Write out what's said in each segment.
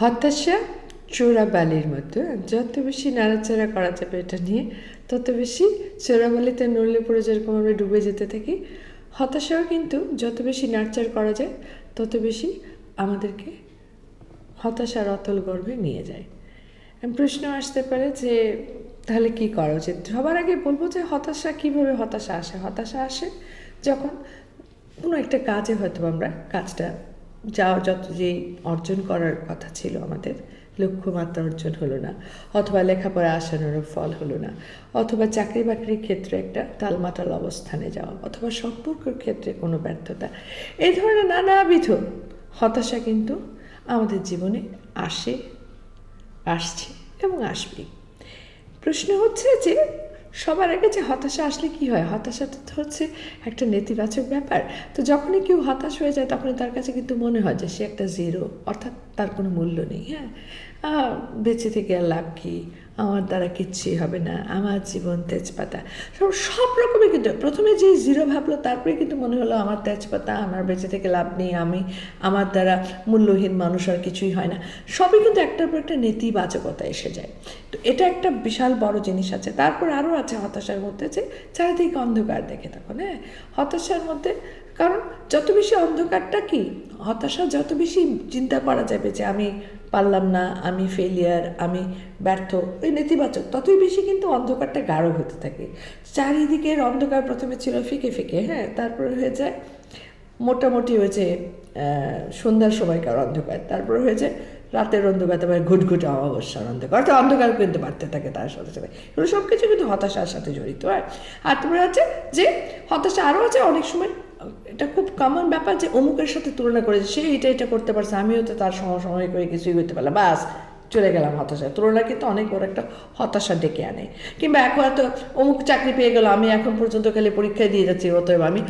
হতাশা চোরাবালির মতো। যত বেশি নাড়াচাড়া করা যাবে এটা নিয়ে, তত বেশি চোরাবালিতে নড়লে পড়ে যেরকম আমরা ডুবে যেতে থাকি, হতাশাও কিন্তু যত বেশি নাড়চাড় করা যায়, তত বেশি আমাদেরকে হতাশার অতল গর্ভে নিয়ে যায়। প্রশ্ন আসতে পারে যে, তাহলে কি করা উচিত? সবার আগে বলব যে হতাশা, কীভাবে হতাশা আসে? হতাশা আসে যখন কোনো একটা কাজে হয়তো আমরা কাজটা যা যত যেই অর্জন করার কথা ছিল আমাদের, লক্ষ্যমাত্রা অর্জন হলো না, অথবা লেখাপড়া আসানোর ফল হলো না, অথবা চাকরি বাকরির ক্ষেত্রে একটা টালমাটাল অবস্থানে যাওয়া, অথবা সম্পর্কের ক্ষেত্রে কোনো ব্যর্থতা। এই ধরনের নানাবিধ হতাশা কিন্তু আমাদের জীবনে আসে, আসছে এবং আসবেই। প্রশ্ন হচ্ছে যে সবার আগে যে হতাশা আসলে কি হয়? হতাশাটা তো হচ্ছে একটা নেতিবাচক ব্যাপার। তো যখনই কেউ হতাশ হয়ে যায়, তখনই তার কাছে কিন্তু মনে হয় যে সে একটা জিরো অর্থাৎ তার কোনো মূল্য নেই হ্যাঁ? বেঁচে থেকে আর লাভ কী? আমার দ্বারা কিচ্ছুই হবে না, আমার জীবন তেজপাতা। সব সব রকমের কিন্তু, প্রথমে যে জিরো ভাবলো, তারপরে কিন্তু মনে হলো আমার তেজপাতা, আমার বেঁচে থেকে লাভ নেই, আমি, আমার দ্বারা মূল্যহীন মানুষ আর কিছুই হয় না। সবই কিন্তু একটার পর একটা নেতিবাচকতা এসে যায়। তো এটা একটা বিশাল বড় জিনিস আছে। তারপর আরও আছে হতাশার মধ্যে যে, চারিদিকে অন্ধকার দেখে তখন হ্যাঁ? হতাশার মধ্যে কারণ যত বেশি অন্ধকারটা কি, হতাশা যত বেশি চিন্তা করা যাবে যে আমি পারলাম না, আমি ফেলিয়ার আমি ব্যর্থ ওই নেতিবাচক, ততই বেশি কিন্তু অন্ধকারটা গাঢ় হতে থাকে। চারিদিকের অন্ধকার প্রথমে ছিল ফিকে ফিকে হ্যাঁ তারপরে হয়ে যায় মোটামুটি হয়েছে সন্ধ্যার সময়কার অন্ধকার, তারপরে হয়েছে রাতের অন্ধকার, তারপরে ঘুটঘুট অমাবস্যার অন্ধকার। অর্থাৎ অন্ধকার কিন্তু বাড়তে থাকে তার সাথে সাথে। এগুলো সব কিছু কিন্তু হতাশার সাথে জড়িত, হয়? আর তারপরে আছে যে, হতাশা আরও আছে অনেক সময়, এটা খুব কমন ব্যাপার যে অমুকের সাথে তুলনা করেছে সে এটা এটা করতে পারছে, আমিও তো তার সময় করে কিছুই করতে পারলাম, বাস। চলে গেলাম হতাশা তুলনা কিন্তু অনেক বড় একটা হতাশা ডেকে আনে। কিংবা এখন হয়তো অমুক চাকরি পেয়ে গেল, আমি এখন পর্যন্ত খালি পরীক্ষায় দিয়ে যাচ্ছি, অতএব আমি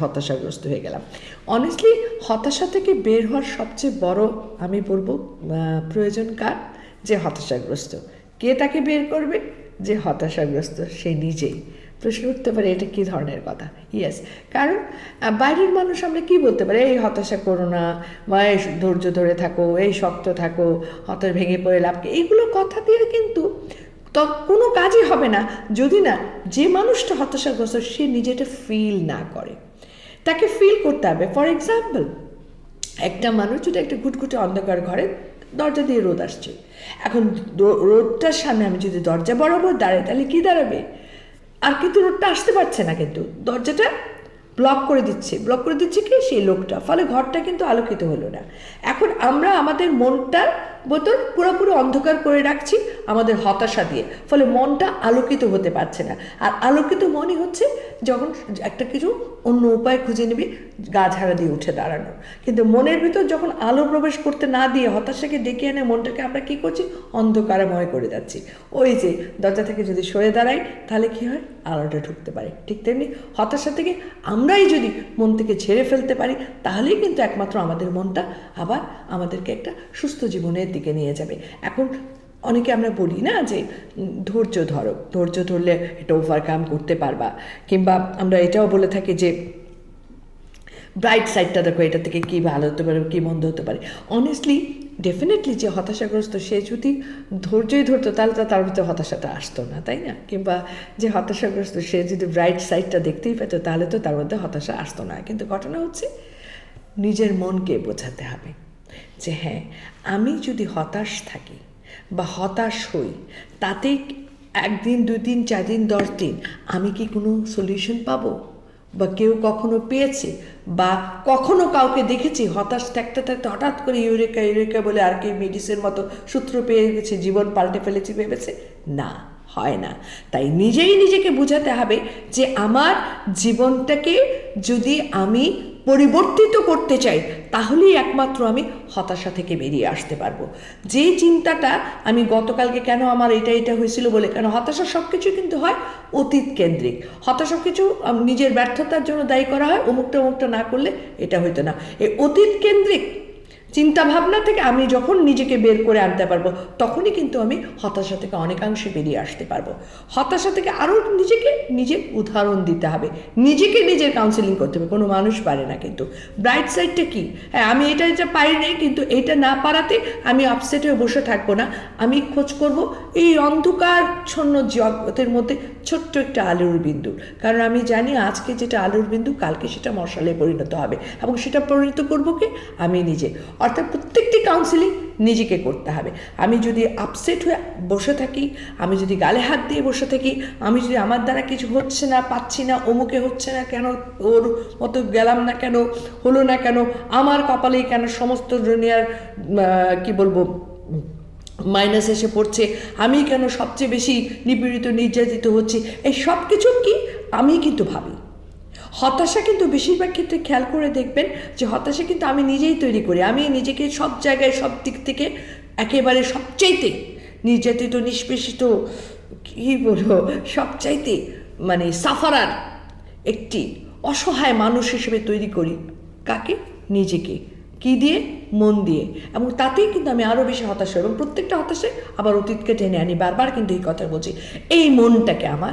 হতাশাগ্রস্ত হয়ে গেলাম। অনেস্টলি হতাশা থেকে বের হওয়ার সবচেয়ে বড়, আমি বলব প্রয়োজন কার? যে হতাশাগ্রস্ত। কে তাকে বের করবে? যে হতাশাগ্রস্ত, সে নিজেই। প্রশ্ন উঠতে পারে, এটা কী ধরনের কথা? ইয়েস কারণ বাইরের মানুষ আমরা কি বলতে পারি? এই হতাশা করো না, বা এই ধৈর্য ধরে থাকো, এই শক্ত থাকো, হতাশ ভেঙে পড়ে লাভ এইগুলো কথা দিয়ে কিন্তু তো, কোনো কাজই হবে না। যদি না, যে মানুষটা হতাশাগ্রস্ত, সে নিজেটা ফিল না করে। তাকে ফিল করতে হবে। ফর এক্সাম্পল একটা মানুষ যদি একটা ঘুটঘুটে অন্ধকার ঘরে দরজা দিয়ে রোদ আসছে। এখন রোদটার সামনে আমি যদি দরজা বরাবর দাঁড়াই, তাহলে কি দাঁড়াবে? আর কিন্তু রোডটা আসতে পারছে না কিন্তু। দরজাটা ব্লক করে দিচ্ছে। ব্লক করে দিচ্ছে কি? সেই লোকটা। ফলে ঘরটা কিন্তু আলোকিত হলো না। এখন আমরা আমাদের মনটার বোতল পুরোপুরি অন্ধকার করে রাখছি। আমাদের হতাশা দিয়ে। ফলে মনটা আলোকিত হতে পারছে না। আর আলোকিত মনই হচ্ছে যখন একটা কিছু অন্য উপায় খুঁজে নিবি, গা ঝাড়া দিয়ে উঠে দাঁড়ানো। কিন্তু মনের ভিতর যখন আলো প্রবেশ করতে না দিয়ে হতাশাকে ডেকে এনে মনটাকে আমরা কি করছি? অন্ধকারময় করে যাচ্ছি। ওই যে দরজা থেকে যদি সরে দাঁড়াই, তাহলে কি হয়? আলোটা ঢুকতে পারে। ঠিক তেমনি হতাশা থেকে আমরাই যদি মন থেকে ছেড়ে ফেলতে পারি, তাহলেই কিন্তু একমাত্র আমাদের মনটা আবার আমাদেরকে একটা সুস্থ জীবনের দিকে নিয়ে যাবে। এখন অনেকে আমরা বলি না যে, ধৈর্য ধরো, ধৈর্য ধরলে এটা ওভারকাম করতে পারবা। কিংবা আমরা এটাও বলে থাকি যে ব্রাইট সাইডটা দেখো, এটা থেকে কী ভালো হতে পারে, কী মন্দ হতে পারে। অনেস্টলি ডেফিনেটলি যে হতাশাগ্রস্ত, সে যদি ধৈর্যই ধরতো, তাহলে তো তার ভিতরে হতাশাটা আসতো না, তাই না? কিংবা যে হতাশাগ্রস্ত, সে যদি ব্রাইট সাইডটা দেখতেই পেতো, তাহলে তো তার মধ্যে হতাশা আসতো না। কিন্তু ঘটনা হচ্ছে, নিজের মনকে বোঝাতে হবে যে হ্যাঁ আমি যদি হতাশ থাকি বা হতাশ হই, তাতে একদিন দুই দুদিন চার দিন দশ দিন আমি কি কোনো সলিউশন পাবো? বা কেউ কখনো পেয়েছে? বা কখনো কাউকে দেখেছি হতাশ থাকতে থাকতে হঠাৎ করে ইউরেকা ইউরেকা বলে আর কি মেডিসিন মতো সূত্র পেয়ে গেছে, জীবন পাল্টে ফেলেছি, ভেবেছে? না। হয় না। তাই নিজেই নিজেকে বোঝাতে হবে যে আমার জীবনটাকে যদি আমি পরিবর্তিত করতে চাই, তাহলেই একমাত্র আমি হতাশা থেকে বেরিয়ে আসতে পারব। যে চিন্তাটা আমি গতকালকে কেন আমার এটা এটা হয়েছিল বলে, কেন হতাশা সব কিছু কিন্তু হয় অতীত কেন্দ্রিক। হতাশা কিছু নিজের ব্যর্থতার জন্য দায়ী করা হয়, অমুকটা অমুকটা না করলে এটা হইতো না। এই অতীত কেন্দ্রিক চিন্তা ভাবনা থেকে আমি যখন নিজেকে বের করে আনতে পারব, তখনই কিন্তু আমি হতাশা থেকে অনেকাংশে বেরিয়ে আসতে পারব। হতাশা থেকে আরও নিজেকে নিজে উদাহরণ দিতে হবে। নিজেকে নিজের কাউন্সিলিং করতে হবে, কোনো মানুষ পারে না কিন্তু। ব্রাইট সাইডটা কি? হ্যাঁ আমি এটা এটা পারি নাই, কিন্তু এটা না পারাতে আমি আপসেট হয়ে বসে থাকব না। আমি খোঁজ করব এই অন্ধকারচ্ছন্ন জগতের মধ্যে ছোট্ট একটা আলোর বিন্দু। কারণ আমি জানি আজকে যেটা আলোর বিন্দু, কালকে সেটা মশালে পরিণত হবে। এবং সেটা পরিণত করব কি? আমি নিজে। অর্থাৎ প্রত্যেকটি কাউন্সিলিং নিজেকে করতে হবে। আমি যদি আপসেট হয়ে বসে থাকি আমি যদি গালে হাত দিয়ে বসে থাকি আমি যদি আমার দ্বারা কিছু হচ্ছে না পাচ্ছি না অমুকে হচ্ছে না কেন ওর মতো গেলাম না কেন হলো না কেন আমার কপালেই কেন সমস্ত দুনিয়ার আহ, কি বলব মাইনাস এসে পড়ছে আমি কেন সবচেয়ে বেশি নিপীড়িত নির্যাতিত হচ্ছি এই সব কিছু কি আমি কিন্তু ভাবি। হতাশা কিন্তু বেশিরভাগ ক্ষেত্রে খেয়াল করে দেখবেন যে হতাশা কিন্তু আমি নিজেই তৈরি করি। আমি নিজেকে সব জায়গায়, সব দিক থেকে একেবারে সবচাইতে নির্যাতিত, নিষ্পেষিত, কী বলব, সবচাইতে মানে সাফারার একটি অসহায় মানুষ হিসেবে তৈরি করি। কাকে? নিজেকে। কি দিয়ে? মন দিয়ে। এবং তাতেই কিন্তু আমি আরও বেশি হতাশ হই এবং প্রত্যেকটা হতাশে আবার অতীতকে টেনে আনি। বারবার কিন্তু এই কথা বলছি, এই মনটাকে আমার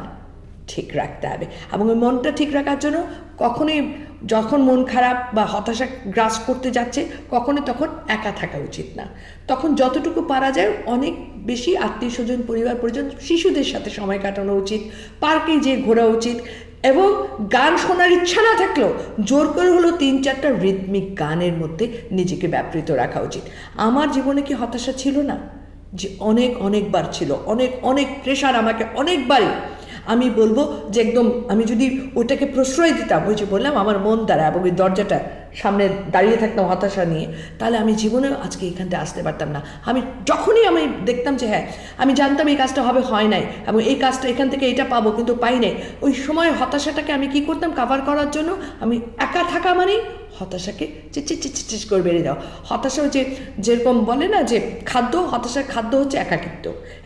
ঠিক রাখতে হবে। এবং ওই মনটা ঠিক রাখার জন্য কখনোই যখন মন খারাপ বা হতাশা গ্রাস করতে যাচ্ছে, কখনোই তখন একা থাকা উচিত না। তখন যতটুকু পারা যায়, অনেক বেশি আত্মীয় স্বজন, পরিবার পরিজন, শিশুদের সাথে সময় কাটানো উচিত, পার্কে যেয়ে ঘোরা উচিত এবং গান শোনার ইচ্ছা না থাকলেও জোর করে হলো তিন চারটা রিদমিক গানের মধ্যে নিজেকে ব্যাপৃত রাখা উচিত। আমার জীবনে কি হতাশা ছিল না? যে অনেক, অনেকবার ছিল, অনেক অনেক প্রেশার আমাকে অনেকবারই আমি বলব যে একদম আমি যদি ওটাকে প্রশ্রয় দিতাম, ওই যে বললাম আমার মন দ্বারা এবং ওই দরজাটা সামনে দাঁড়িয়ে থাকতাম হতাশা নিয়ে, তাহলে আমি জীবনেও আজকে এখানটা আসতে পারতাম না। আমি যখনই আমি দেখতাম যে হ্যাঁ আমি জানতাম এই কাজটা হবে, হয় নাই এবং এই কাজটা এখান থেকে এটা পাবো কিন্তু পাই নাই, ওই সময় হতাশাটাকে আমি কি করতাম কাভার করার জন্য? আমি একা থাকা মানেই হতাশাকে চিচিচ চিচিচ করে বেরিয়ে দাও হতাশা হচ্ছে যেরকম বলে না যে খাদ্য, হতাশার খাদ্য হচ্ছে একাকিত্ব।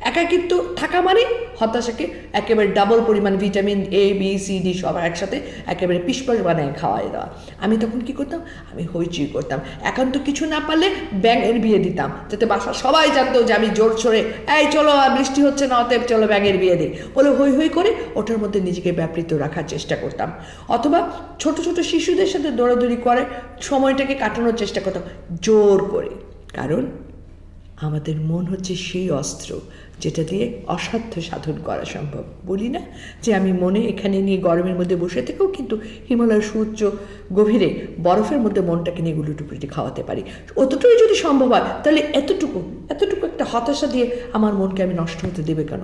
একাকিত্ব থাকা মানে হতাশাকে একেবারে ডাবল পরিমাণ vitamin A B C D সব একসাথে একেবারে পিসপাস বানায় খাওয়াই দেওয়া। আমি তখন কি করতাম? আমি হইচই করতাম। এখন তো কিছু না পারলে ব্যাঙের বিয়ে দিতাম। যাতে বাসা সবাই জানতো যে আমি জোর ছড়ে, এই চলো বৃষ্টি হচ্ছে না, অতএব চলো ব্যাঙের বিয়ে দিই বলে হই হই করে ওটার মধ্যে নিজেকে ব্যাপৃত রাখার চেষ্টা করতাম। অথবা ছোট ছোট শিশুদের সাথে দৌড়াদৌড়ি করে সময়টাকে কাটানোর চেষ্টা করতাম জোর করে। কারণ আমাদের মন হচ্ছে সেই অস্ত্র যেটা দিয়ে অসাধ্য সাধন করা সম্ভব। বলি না যে আমি মনে এখানে নিয়ে গরমের মধ্যে বসে থেকেও কিন্তু হিমালয়ের সূর্য গভীরে বরফের মধ্যে মনটাকে নিয়ে গুলুটুপুটি খাওয়াতে পারি। অতটুকুই যদি সম্ভব হয়, তাহলে এতটুকু এতটুকু একটা হতাশা দিয়ে আমার মনকে আমি নষ্ট হতে দেবে কেন?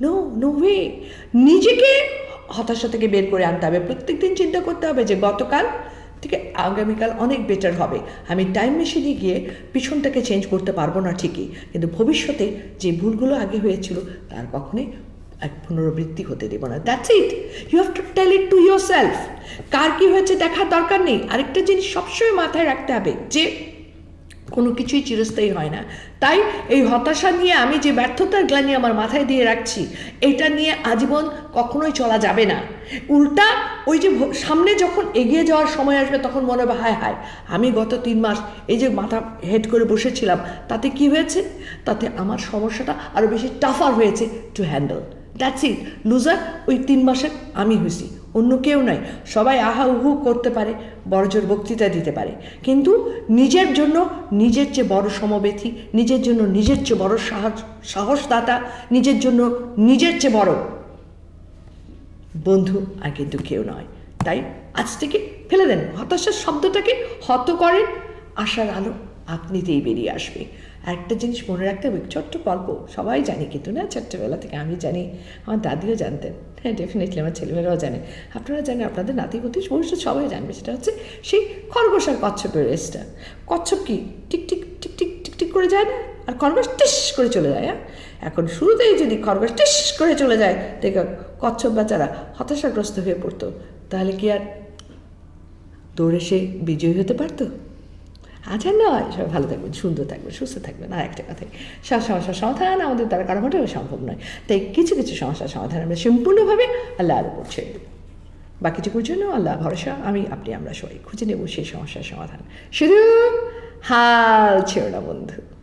নো নো ওয়ে নিজেকে হতাশা থেকে বের করে আনতে হবে। প্রত্যেক দিন চিন্তা করতে হবে যে গতকাল থেকে আগামীকাল অনেক বেটার হবে। আমি টাইম মেশিনে গিয়ে পিছনটাকে চেঞ্জ করতে পারব না ঠিকই। কিন্তু ভবিষ্যতে যে ভুলগুলো আগে হয়েছিল, তার কখনোই এক পুনরাবৃত্তি হতে দেবো না। That's it you have to tell it to yourself কার কী হয়েছে দেখার দরকার নেই? আরেকটা জিনিস সবসময় মাথায় রাখতে হবে যে কোনো কিছুই চিরস্থায়ী হয় না। তাই এই হতাশা নিয়ে আমি যে ব্যর্থতার গ্লানি আমার মাথায় দিয়ে রাখছি, এটা নিয়ে আজীবন কখনোই চলা যাবে না। উল্টা ওই যে সামনে যখন এগিয়ে যাওয়ার সময় আসবে তখন মনে হবে, হায় হায়, আমি গত তিন মাস এই যে মাথা হেড করে বসেছিলাম, তাতে কি হয়েছে? তাতে আমার সমস্যাটা আরও বেশি টাফার হয়েছে to handle that's it loser ওই তিন মাসের আমি হয়েছি। অন্য কেউ নয়, সবাই আহা উহু করতে পারে, বড়জোর বক্তৃতা দিতে পারে। কিন্তু নিজের জন্য নিজের চেয়ে বড় সমবেথী নিজের জন্য নিজের চেয়ে বড় সাহস, সাহসদাতা, নিজের জন্য নিজের চেয়ে বড় বন্ধু আর কিন্তু কেউ নয়। তাই আজ থেকে ফেলে দেন, হতাশার শব্দটাকে হত করেন, আশার আলো আপনিতেই বেরিয়ে আসবে। একটা জিনিস মনে রাখতে হবে, ছোট্ট গল্প, সবাই জানি কিন্তু না, ছোট্টবেলা থেকে আমি জানি, আমার দাদিও জানতেন। হ্যাঁ ডেফিনেটলি আমার ছেলেমেয়েরাও জানে। আপনারা জানেন, আপনাদের নাতি পুতি ভবিষ্যৎ সবাই জানবে, সেটা হচ্ছে সেই খরগোশ আর কচ্ছপের রেসটা। কচ্ছপ কি টিক টিক টিক টিক টিক টিক করে যায় না? আর খরগোশ টিস করে চলে যায় হ্যাঁ? এখন শুরুতেই যদি খরগোশ টিস করে চলে যায়, দেখো কচ্ছপ বেচারা হতাশাগ্রস্ত হয়ে পড়তো, তাহলে কি আর দৌড়ে সে বিজয়ী হতে পারতো? আর নয় সবাই ভালো থাকবেন, সুন্দর থাকবেন, সুস্থ থাকবেন। আর একটা কথাই সব সমস্যার সমাধান আমাদের দ্বারা কারও মোটেও সম্ভব নয়। তাই কিছু কিছু সমস্যার সমাধান আমরা সম্পূর্ণভাবে আল্লাহর উপর ছেড়ে দেবো। বাকিটুকুর জন্য আল্লাহ ভরসা, আমি, আপনি, আমরা সবাই খুঁজে নেব সেই সমস্যার সমাধান। শুধু হাল ছেড়ো না, বন্ধু।